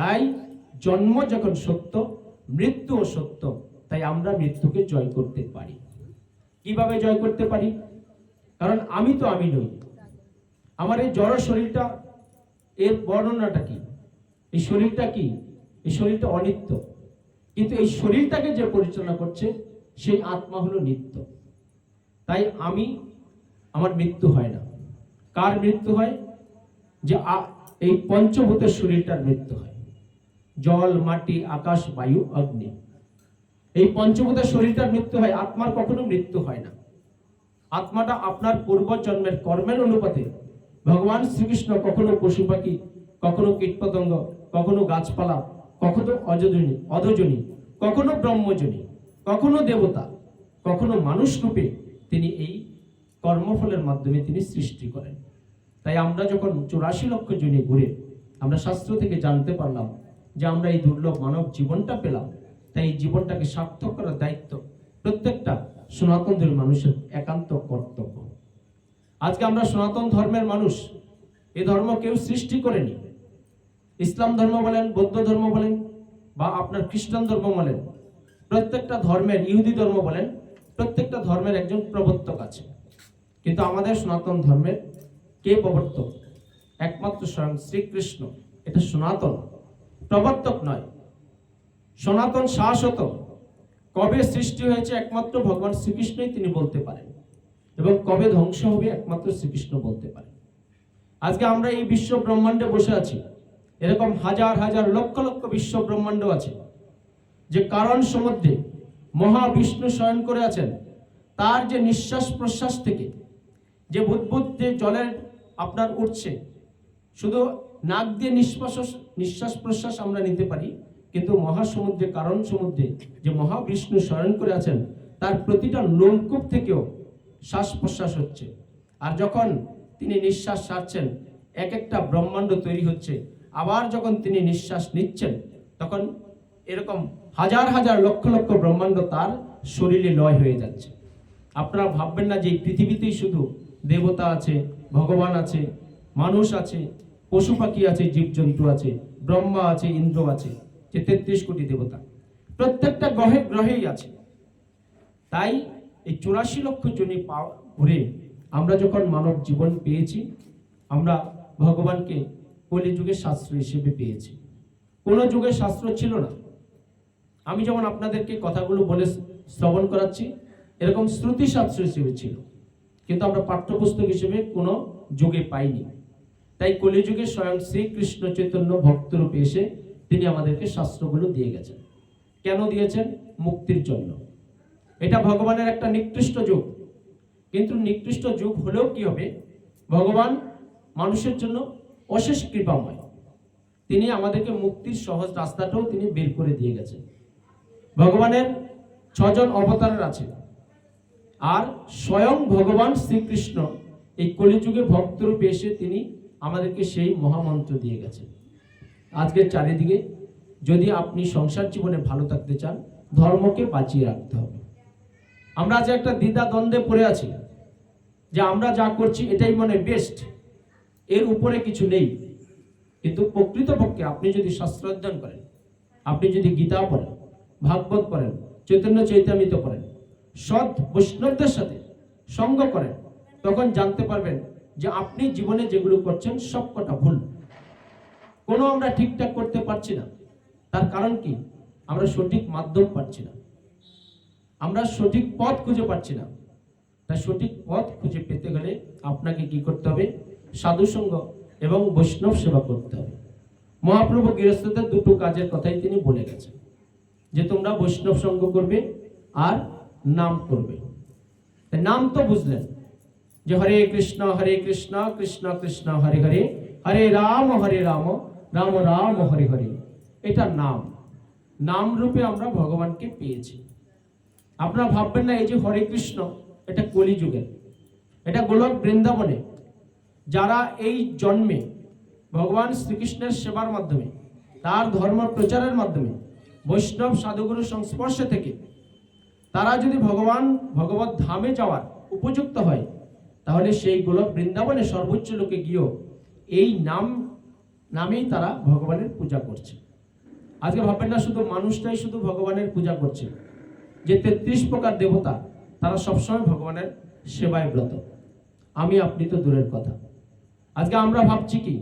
তাই জন্ম যখন সত্য মৃত্যুও সত্য, তাই আমরা মৃত্যুকে জয় করতে পারি। কীভাবে জয় করতে পারি? কারণ আমি তো আমি নই। আমার এই জড় শরীরটা, এর বর্ণনাটা কি? এই শরীরটা কি? এই শরীরটা অনিত্য। কিন্তু এই শরীরটাকে যে পরিচালনা করছে, সেই আত্মা হলো নিত্য। তাই আমি, আমার মৃত্যু হয় না। কার মৃত্যু হয়? যে এই পঞ্চভূতের শরীরটার মৃত্যু হয়। জল, মাটি, আকাশ, বায়ু, অগ্নি। এই পঞ্চভূতের শরীরটার মৃত্যু হয়, আত্মার কখনো মৃত্যু হয় না। আত্মাটা আপনার পূর্বজন্মের কর্মের অনুপাতে ভগবান শ্রীকৃষ্ণ কখনো পশু পাখি, কখনো কীটপতঙ্গ, কখনো গাছপালা, কখনো অজজনী অধজনী, কখনো ব্রহ্মজনী, কখনো দেবতা, কখনো মানুষ রূপে তিনি এই কর্মফলের মাধ্যমে তিনি সৃষ্টি করেন। তাই আমরা যখন চৌরাশি লক্ষ জনে ঘুরে, আমরা শাস্ত্র থেকে জানতে পারলাম যে আমরা এই দুর্লভ মানব জীবনটা পেলাম। তাই এই জীবনটাকে সার্থক করার দায়িত্ব প্রত্যেকটা সনাতন ধর্মের মানুষের একান্ত কর্তব্য। আজকে আমরা সনাতন ধর্মের মানুষ এই ধর্ম কেউ সৃষ্টি করেনি। ইসলাম ধর্ম বলেন, বৌদ্ধ ধর্ম বলেন, বা আপনার খ্রিস্টান ধর্ম বলেন, প্রত্যেকটা ধর্মের, ইহুদি ধর্ম বলেন, প্রত্যেকটা ধর্মের একজন প্রবর্তক আছে। কিন্তু আমাদের সনাতন ধর্মের কে প্রবর্তক? একমাত্র স্বয়ং শ্রীকৃষ্ণ। এটা সনাতন। প্রবর্তক নয়। সনাতন শাশ্বত কবে সৃষ্টি হয়েছে একমাত্র ভগবান শ্রীকৃষ্ণই তিনি বলতে পারেন এবং কবে ধ্বংস হবে একমাত্র শ্রীকৃষ্ণ বলতে পারেন। আজকে আমরা এই বিশ্ব ব্রহ্মাণ্ডে বসে আছি। এরকম হাজার হাজার, লক্ষ লক্ষ বিশ্ব ব্রহ্মাণ্ড আছে যে কারণ সমুদ্রে মহাবিষ্ণু শয়ন করে আছেন। তার যে নিঃশ্বাস প্রশ্বাস থেকে যে বুদ্বুদ যে জলের আপনার উঠছে, শুধু নাক দিয়ে নিঃশ্বাস নিঃশ্বাস প্রশ্বাস আমরা নিতে পারি, কিন্তু মহাসমুদ্রে, কারণ সমুদ্রে যে মহাবিষ্ণু স্মরণ করে আছেন, তার প্রতিটা লোমকূপ থেকেও শ্বাস প্রশ্বাস হচ্ছে। আর যখন তিনি নিঃশ্বাস ছাড়ছেন, এক একটা ব্রহ্মাণ্ড তৈরি হচ্ছে। আবার যখন তিনি নিঃশ্বাস নিচ্ছেন, তখন এরকম হাজার হাজার লক্ষ লক্ষ ব্রহ্মাণ্ড তার শরীরে লয় হয়ে যাচ্ছে। আপনারা ভাববেন না যে এই পৃথিবীতেই শুধু দেবতা আছে, ভগবান আছে, মানুষ আছে পশু পাখি আছে, জীবজন্তু আছে, ব্রহ্মা আছে, ইন্দ্র আছে, যে তেত্রিশ কোটি দেবতা। প্রত্যেকটা গ্রহে গ্রহেই আছে। তাই এই চুরাশি লক্ষ জনি ঘুরে আমরা যখন মানব জীবন পেয়েছি, আমরা ভগবানকে কলিযুগের শাস্ত্র হিসেবে পেয়েছি। কোনো যুগে শাস্ত্র ছিল না। আমি যেমন আপনাদেরকে কথাগুলো বলে শ্রবণ করাচ্ছি, এরকম শ্রুতি শাস্ত্র হিসেবে ছিল। কিন্তু আমরা পাঠ্যপুস্তক হিসেবে কোনো যুগে পাইনি। তাই কলিযুগে স্বয়ং শ্রীকৃষ্ণ চৈতন্য ভক্তরূপে এসে তিনি আমাদেরকে শাস্ত্রগুলো দিয়ে গেছেন। কেন দিয়েছেন? মুক্তির জন্য। এটা ভগবানের একটা নিকৃষ্ট যুগ। কিন্তু নিকৃষ্ট যুগ হলেও কি হবে? ভগবান মানুষের জন্য অশেষ কৃপাময়। তিনি আমাদেরকে মুক্তির সহজ রাস্তাটাও তিনি বের করে দিয়ে গেছেন। ভগবানের ছজন অবতারের আছে। আর স্বয়ং ভগবান শ্রীকৃষ্ণ এই কলিযুগে ভক্তরূপে এসে তিনি আমাদেরকে সেই মহামন্ত্র দিয়ে গেছে। আজকের চারিদিকে যদি আপনি সংসার জীবনে ভালো থাকতে চান, ধর্মকে বাঁচিয়ে রাখতে হবে। আমরা যে একটা দ্বিধা দ্বন্দ্বে পড়ে আছি যে আমরা যা করছি এটাই মনে বেস্ট এর উপরে কিছু নেই। কিন্তু প্রকৃতপক্ষে আপনি যদি শাস্ত্র অধ্যয়ন করেন, আপনি যদি গীতা পড়েন, ভাগবত পড়েন, চৈতন্য চৈতামিত করেন সৎ বৈষ্ণবদের সাথে সঙ্গ করেন, তখন জানতে পারবেন যে আপনি জীবনে যেগুলো করছেন সব কটা ভুল। কোনো আমরা ঠিকঠাক করতে পারছি না। তার কারণ কি? আমরা সঠিক মাধ্যম পাচ্ছি না। আমরা সঠিক পথ খুঁজে পাচ্ছি না। তাই সঠিক পথ খুঁজে পেতে গেলে আপনাকে কি করতে হবে? সাধু সঙ্গ এবং বৈষ্ণব সেবা করতে হবে। মহাপ্রভু গৃহস্থদের দুটো কাজের কথাই তিনি বলে গেছেন। যে তোমরা বৈষ্ণব সঙ্গ করবে আর নাম করবে। নাম তো বুঝলেন। যে হরে কৃষ্ণ হরে কৃষ্ণ কৃষ্ণ কৃষ্ণ, হরে হরে হরে রাম হরে রাম রাম রাম, হরে হরে। এটা নাম। নাম রূপে আমরা ভগবানকে পেয়েছি। আপনারা ভাববেন না, এই যে হরে কৃষ্ণ, এটা কলিযুগের। এটা গোলক বৃন্দাবনে। যারা এই জন্মে ভগবান শ্রীকৃষ্ণের সেবার মাধ্যমে, তার ধর্ম প্রচারের মাধ্যমে, বৈষ্ণব সাধুগুরুর সংস্পর্শে থেকে, তারা যদি ভগবান ভগবত ধামে যাওয়ার উপযুক্ত হয় তাহলে সেই গোলক বৃন্দাবনে সর্বোচ্চ লোকে গিয়েও এই নাম নামেই তারা ভগবানের পূজা করছে। আজকে ভাববেন না, শুধু মানুষটাই শুধু ভগবানের পূজা করছে। যে তেত্রিশ প্রকার দেবতা, তারা সবসময় ভগবানের সেবায় ব্রত। আমি, আপনি তো দূরের কথা। আজকে আমরা ভাবছি কি,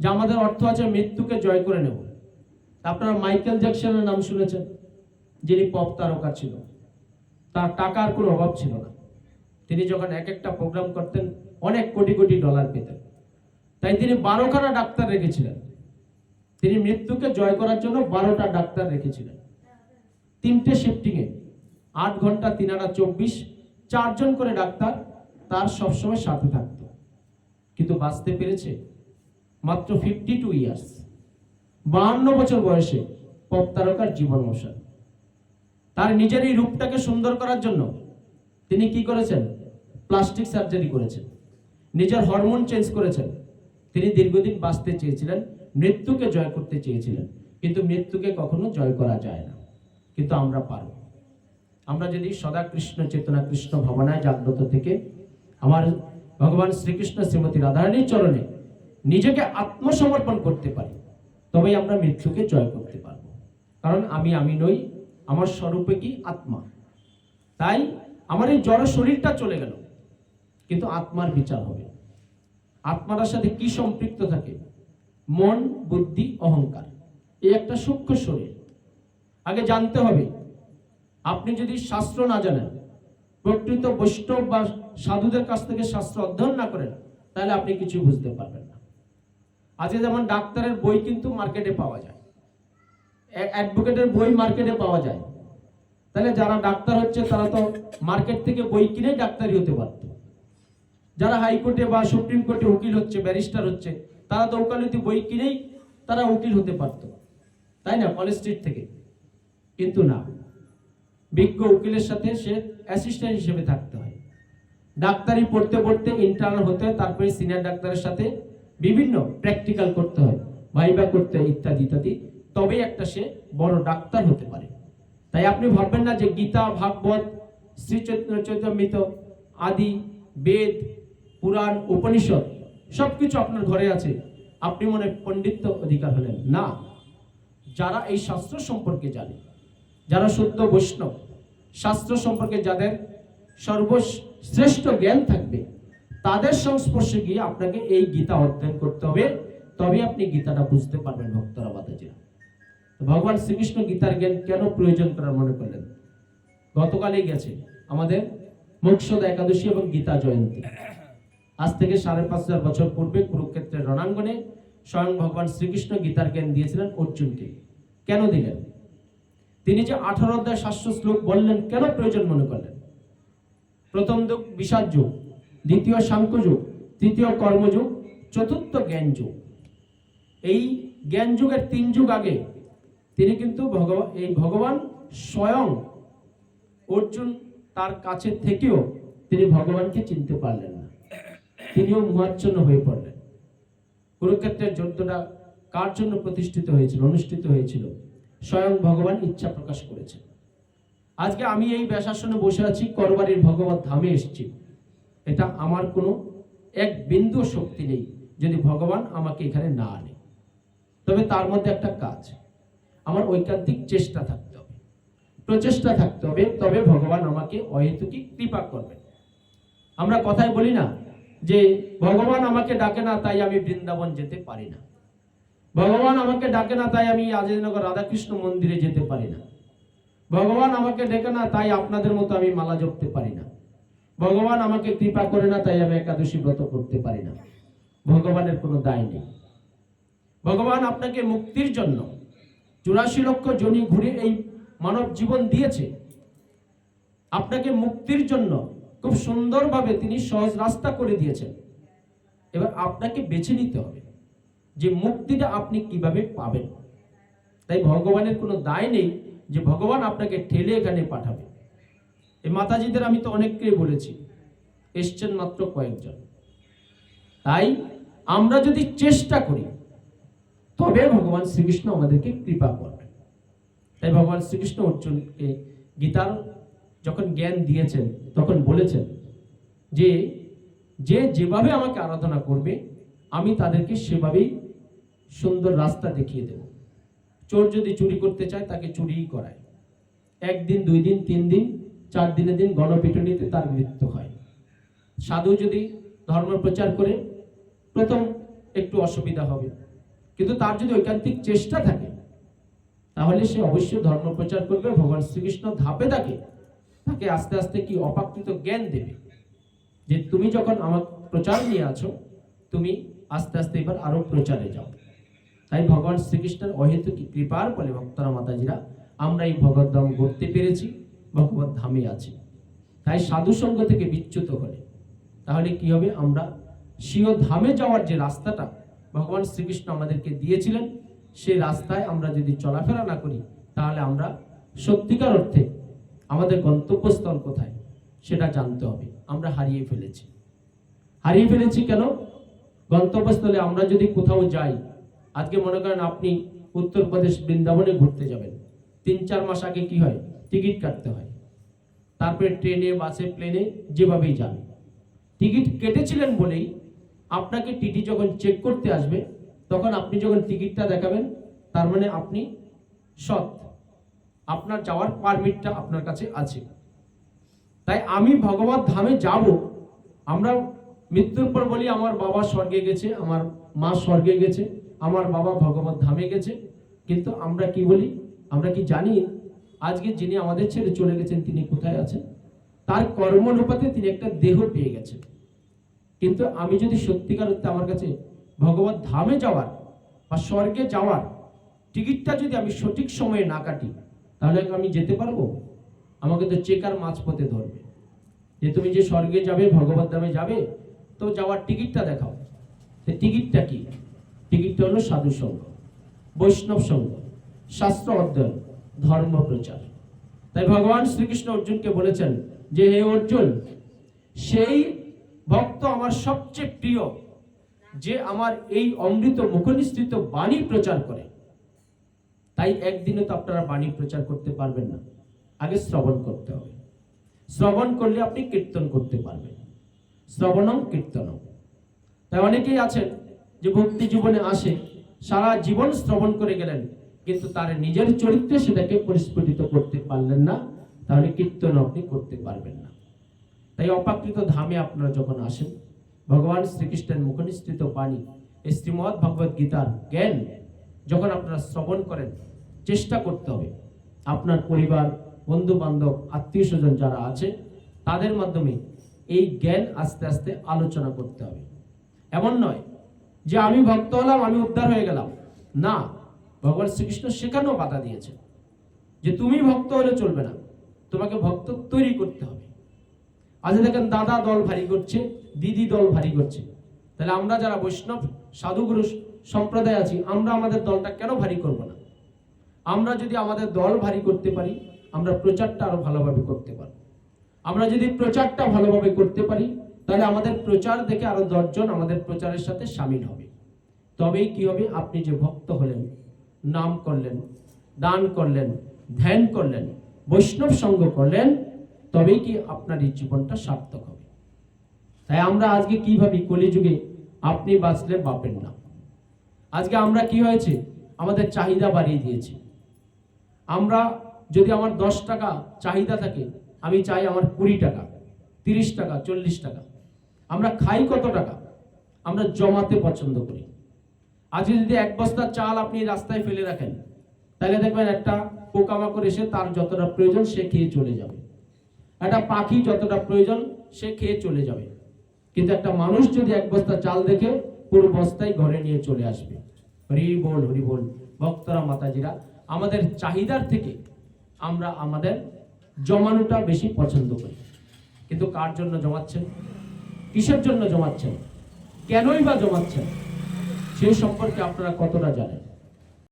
যে আমাদের অর্থ আছে মৃত্যুকে জয় করে নেব। আপনারা মাইকেল জ্যাকসনের নাম শুনেছেন, যিনি পপ তারকা ছিল। তার টাকার কোনো অভাব ছিল না। তিনি যখন এক একটা প্রোগ্রাম করতেন, অনেক কোটি কোটি ডলার পেতেন। তাই তিনি বারোখানা ডাক্তার রেখেছিলেন। তিনি মৃত্যুকে জয় করার জন্য বারোটা ডাক্তার রেখেছিলেন। তিনটে শিফটিংয়ে আট ঘণ্টা, তিন আনা চব্বিশ, চারজন করে ডাক্তার তার সবসময় সাথে থাকত। কিন্তু বাঁচতে পেরেছে মাত্র ফিফটি টু ইয়ার্স বাহান্ন বছর বয়সে পপ তারকার জীবন মশান তার নিজের এই রূপটাকে সুন্দর করার জন্য তিনি কি করেছেন? প্লাস্টিক সার্জারি করেছেন। নিজের হরমোন চেঞ্জ করেছেন। তিনি দীর্ঘদিন বাঁচতে চেয়েছিলেন, মৃত্যুকে জয় করতে চেয়েছিলেন, কিন্তু মৃত্যুকে কখনো জয় করা যায় না। কিন্তু আমরা পারব। আমরা যদি সদা কৃষ্ণ চেতনা কৃষ্ণ ভাবনায় জাগ্রত থেকে আমার ভগবান শ্রীকৃষ্ণ শ্রীমতী রাধারানীর চরণে নিজেকে আত্মসমর্পণ করতে পারি, তবেই আমরা মৃত্যুকে জয় করতে পারব। কারণ আমি আমি নই, আমার স্বরূপে কি আত্মা? তাই আমার এই জড় শরীরটা চলে গেল। কিন্তু আত্মার বিচার হবে। আত্মার সাথে কি সম্পৃক্ত থাকে? মন, বুদ্ধি, অহংকার। এই একটা সূক্ষ্ম শরীর। আগে জানতে হবে, আপনি যদি শাস্ত্র না জানেন, প্রকৃত বৈষ্ণব বা সাধুদের কাছ থেকে শাস্ত্র অধ্যয়ন না করেন, তাহলে আপনি কিছু বুঝতে পারবেন না। আজকে যেমন ডাক্তারের বই কিন্তু মার্কেটে পাওয়া যায়। অ্যাডভোকেটের বই মার্কেটে পাওয়া যায়। তাহলে যারা ডাক্তার হচ্ছে, তারা তো মার্কেট থেকে বই কিনে ডাক্তারি হতে পারত। যারা হাইকোর্টে বা সুপ্রিম কোর্টে উকিল হচ্ছে, ব্যারিস্টার হচ্ছে, তারা তো ওকালতি বই কিনেই তারা উকিল হতে পারত। তাই না? কলেজ স্ট্রিট থেকে। কিন্তু না। বিজ্ঞ উকিলের সাথে সে অ্যাসিস্ট্যান্ট হিসেবে থাকতে হয়। ডাক্তারি পড়তে পড়তে ইন্টার্ন হতে হয়, তারপরে সিনিয়র ডাক্তারের সাথে বিভিন্ন প্র্যাকটিক্যাল করতে হয় ভাইবা করতে হয়, ইত্যাদি ইত্যাদি। তবেই একটা সে বড় ডাক্তার হতে পারে। তাই আপনি ভাববেন না যে গীতা, ভাগবত শ্রী চৈতন্য আদি, বেদ পুরাণ, উপনিষদ, সবকিছু আপনার ঘরে আছে। আপনি মনে পণ্ডিত্য অধিকার হলেন। না, যারা এই শাস্ত্র সম্পর্কে জানে, যারা শুদ্ধ বৈষ্ণব, শাস্ত্র সম্পর্কে যাদের সর্বশ্রেষ্ঠ জ্ঞান থাকবে, তাদের সংস্পর্শে গিয়ে আপনাকে এই গীতা অধ্যয়ন করতে হবে। তবে আপনি গীতাটা বুঝতে পারবেন, ভক্তরা বাতাজিরা ভগবান শ্রীকৃষ্ণ গীতার জ্ঞান কেন প্রয়োজন করার মনে করলেন? গতকালই গেছে আমাদের মোক্ষদ একাদশী এবং গীতা জয়ন্তী। আজ থেকে সাড়ে পাঁচ হাজার বছর পূর্বে কুরুক্ষেত্রের রণাঙ্গনে স্বয়ং ভগবান শ্রীকৃষ্ণ গীতার জ্ঞান দিয়েছিলেন অর্জুনকে। কেন দিলেন? তিনি যে আঠারো অধ্যায় শাস্ত্র শ্লোক বললেন, কেন প্রয়োজন মনে করলেন? প্রথম যুগ বিষাদ যুগ, দ্বিতীয় সাংখ্য যুগ, তৃতীয় কর্মযুগ চতুর্থ জ্ঞান যুগ। এই জ্ঞান যুগের তিন যুগ আগে তিনি কিন্তু ভগবান এই ভগবান স্বয়ং অর্জুন তার কাছে থেকেও তিনি ভগবানকে চিনতে পারলেন তিনিও মুহাচ্ছন্ন হয়ে পড়লেন। কুরুক্ষেত্রের যুদ্ধটা কার জন্য প্রতিষ্ঠিত হয়েছিল, অনুষ্ঠিত হয়েছিল? স্বয়ং ভগবান ইচ্ছা প্রকাশ করেছে আজকে আমি এই ব্যাসাসনে বসে আছি, করবারির ভগবত ধামে এসেছি। এটা আমার কোনো এক বিন্দু শক্তি নেই, যদি ভগবান আমাকে এখানে না আনে। তবে তার মধ্যে একটা কাজ, আমার ঐকান্তিক চেষ্টা থাকতে হবে। প্রচেষ্টা থাকতে হবে, তবে ভগবান আমাকে অহেতুকি কৃপা করবেন। আমরা কথায় বলি না যে ভগবান আমাকে ডাকে না, তাই আমি বৃন্দাবন যেতে পারি না। ভগবান আমাকে ডাকে না, তাই আমি আজনগর রাধাকৃষ্ণ মন্দিরে যেতে পারি না। ভগবান আমাকে ডেকে না, তাই আপনাদের মতো আমি মালা জপতে পারি না। ভগবান আমাকে কৃপা করে না, তাই আমি একাদশী ব্রত করতে পারি না। ভগবানের কোনো দায় নেই। ভগবান আপনাকে মুক্তির জন্য চুরাশি লক্ষ জনি ঘুরে এই মানব জীবন দিয়েছে। আপনাকে মুক্তির জন্য খুব সুন্দরভাবে তিনি সহজ রাস্তা করে দিয়েছেন। এবার আপনাকে বেছে নিতে হবে যে মুক্তিটা আপনি কীভাবে পাবেন। তাই ভগবানের কোনো দায় নেই যে ভগবান আপনাকে ঠেলে এখানে পাঠাবে। এই মাতাজিদের আমি তো অনেককেই বলেছি, এসছেন মাত্র কয়েকজন। তাই আমরা যদি চেষ্টা করি, তবে ভগবান শ্রীকৃষ্ণ আমাদেরকে কৃপা করবেন। তাই ভগবান শ্রীকৃষ্ণ অর্জুনকে গীতার যখন জ্ঞান দিয়েছেন তখন বলেছেন যে যে যেভাবে আমাকে আরাধনা করবে, আমি তাদেরকে সেভাবেই সুন্দর রাস্তা দেখিয়ে দেব। চোর যদি চুরি করতে চায়, তাকে চুরিই করায়। একদিন, দুই দিন, তিন দিন, চার দিনের দিন গণপিটুনিতে তার মৃত্যু হয়। সাধু যদি ধর্ম প্রচার করে, প্রথম একটু অসুবিধা হবে। কিন্তু তার যদি ঐকান্তিক চেষ্টা থাকে, তাহলে সে অবশ্যই ধর্ম প্রচার করবে, ভগবান শ্রীকৃষ্ণ ধাপে থাকে তাকে আস্তে আস্তে কি অপাকৃত জ্ঞান দেবে? যে তুমি যখন আমার প্রচার নিয়ে আছো, তুমি আস্তে আস্তে এবার আরও প্রচারে যাও। তাই ভগবান শ্রীকৃষ্ণের অহেতুক কৃপার ফলে ভক্তরা, মাতাজিরা, আমরা এই ভগবত ধাম গড়তে পেরেছি, ভগবত ধামে আছি। তাই সাধু সঙ্গ থেকে বিচ্যুত হলে, তাহলে কি হবে? আমরা স্বীয় ধামে যাওয়ার যে রাস্তাটা ভগবান শ্রীকৃষ্ণ আমাদেরকে দিয়েছিলেন, সেই রাস্তায় আমরা যদি চলাফেরা না করি, তাহলে আমরা সত্যিকার অর্থে আমাদের গন্তব্যস্থল কোথায়? সেটা জানতে হবে। আমরা হারিয়ে ফেলেছি। হারিয়ে ফেলেছি কেন? গন্তব্যস্থলে আমরা যদি কোথাও যাই, আজকে মনে করেন আপনি উত্তরপ্রদেশ বৃন্দাবনে ঘুরতে যাবেন। তিন, চার মাস আগে কি হয়? টিকিট কাটতে হয়। তারপরে ট্রেনে, বাসে, প্লেনে যেভাবেই যান। টিকিট কেটেছিলেন বলেই আপনাকে টিটি যখন চেক করতে আসবে, তখন আপনি যখন টিকিটটা দেখাবেন, তার মানে আপনি সৎ। আপনার যাওয়ার পারমিটটা আপনার কাছে আছে। তাই আমি ভগবত ধামে যাব। আমরা মৃত্যুর পর বলি, আমার বাবা স্বর্গে গেছে, আমার মা স্বর্গে গেছে, আমার বাবা ভগবত ধামে গেছে। কিন্তু আমরা কি বলি? আমরা কি জানি? আজকে যিনি আমাদের ছেড়ে চলে গেছেন, তিনি কোথায় আছেন? তার কর্ম অনুপাতে তিনি একটা দেহ পেয়ে গেছেন। কিন্তু আমি যদি সত্যিকার অর্থে আমার কাছে ভগবত ধামে যাওয়ার বা স্বর্গে যাওয়ার টিকিটটা যদি আমি সঠিক সময়ে না কাটি তাহলে আমি যেতে পারব? আমাকে তো চেকার মাঝপথে ধরবে। যে তুমি যে স্বর্গে যাবে, ভগবত ধামে যাবে, তো যাওয়ার টিকিটটা দেখাও। তো টিকিটটা কি? টিকিটটা হলো সাধু সঙ্গ, বৈষ্ণব সঙ্গ, শাস্ত্র অধ্যয়ন, ধর্ম প্রচার। তাই ভগবান শ্রীকৃষ্ণ অর্জুনকে বলেছেন যে, হে অর্জুন, সেই ভক্ত আমার সবচেয়ে প্রিয়, যে আমার এই অমৃত মুখনিসৃত বাণী প্রচার করে। তাই একদিনে তো আপনারা বাণী প্রচার করতে পারবেন না। আগে শ্রবণ করতে হবে। শ্রবণ করলে আপনি কীর্তন করতে পারবেন। শ্রবণম কীর্তনম। তাই অনেকেই আছেন যে ভক্তি জীবনে আসে, সারা জীবন শ্রবণ করে গেলেন, কিন্তু তার নিজের চরিত্রে সেটাকে পরিস্ফুটিত করতে পারলেন না, তাহলে কীর্তন আপনি করতে পারবেন না। তাই অপাকৃত ধামে আপনারা যখন আসেন, ভগবান শ্রীকৃষ্ণের মুখনিসৃত বাণী, এই গীতার জ্ঞান যখন আপনারা শ্রবণ করেন, চেষ্টা করতে হবে। আপনার পরিবার বন্ধু বান্ধব আত্মীয় স্বজন যারা আছে, তাদের মাধ্যমে এই জ্ঞান আস্তে আস্তে আলোচনা করতে হবে। এমন নয় যে আমি ভক্ত হলাম, আমি উদ্ধার হয়ে গেলাম। না, ভগবান শ্রীকৃষ্ণ সেখানেও বাধা দিয়েছে যে তুমি ভক্ত হলে চলবে না, তোমাকে ভক্ত তৈরি করতে হবে। আজ দেখেন দাদা দল ভারী করছে, দিদি দল ভারী করছে। তাহলে আমরা যারা বৈষ্ণব, সাধুগুরু সম্প্রদায় আছি, আমরা আমাদের দলটা কেন ভারী করব না? আমরা যদি আমাদের দল ভারী করতে পারি, আমরা প্রচারটা আরও ভালোভাবে করতে পারব। আমরা যদি প্রচারটা ভালোভাবে করতে পারি, তাহলে আমাদের প্রচার দেখে আরও দশজন আমাদের প্রচারের সাথে সামিল হবে। তবেই কি হবে? আপনি যে ভক্ত হলেন, নাম করলেন, দান করলেন, ধ্যান করলেন, বৈষ্ণব সঙ্গ করলেন, তবেই কি আপনার এই জীবনটা সার্থক হবে। তাই আমরা আজকে কি ভাবি কলিযুগে আপনি বাঁচলে বাপের না আজকে আমরা কি হয়েছে? আমাদের চাহিদা বাড়িয়ে দিয়েছি। আমরা যদি আমার দশ টাকা চাহিদা থাকে, আমি চাই আমার কুড়ি টাকা, তিরিশ টাকা, চল্লিশ টাকা। আমরা খাই কত টাকা? আমরা জমাতে পছন্দ করি। আজকে যদি এক বস্তা চাল আপনি রাস্তায় ফেলে রাখেন, তাহলে দেখবেন একটা পোকামাকড় এসে তার যতটা প্রয়োজন সে খেয়ে চলে যাবে। একটা পাখি যতটা প্রয়োজন সে খেয়ে চলে যাবে। কিন্তু একটা মানুষ যদি এক বস্তা চাল দেখে পুরো বস্তায় ঘরে নিয়ে চলে আসবে। হরি বল হরি বল ভক্তরা, মাতাজিরা, আমাদের চাহিদার থেকে আমরা আমাদের জমানোটা বেশি পছন্দ করি। কিন্তু কার জন্য জমাচ্ছেন? কিসের জন্য জমাচ্ছেন? কেনই বা জমাচ্ছেন? সেই সম্পর্কে আপনারা কতটা জানেন?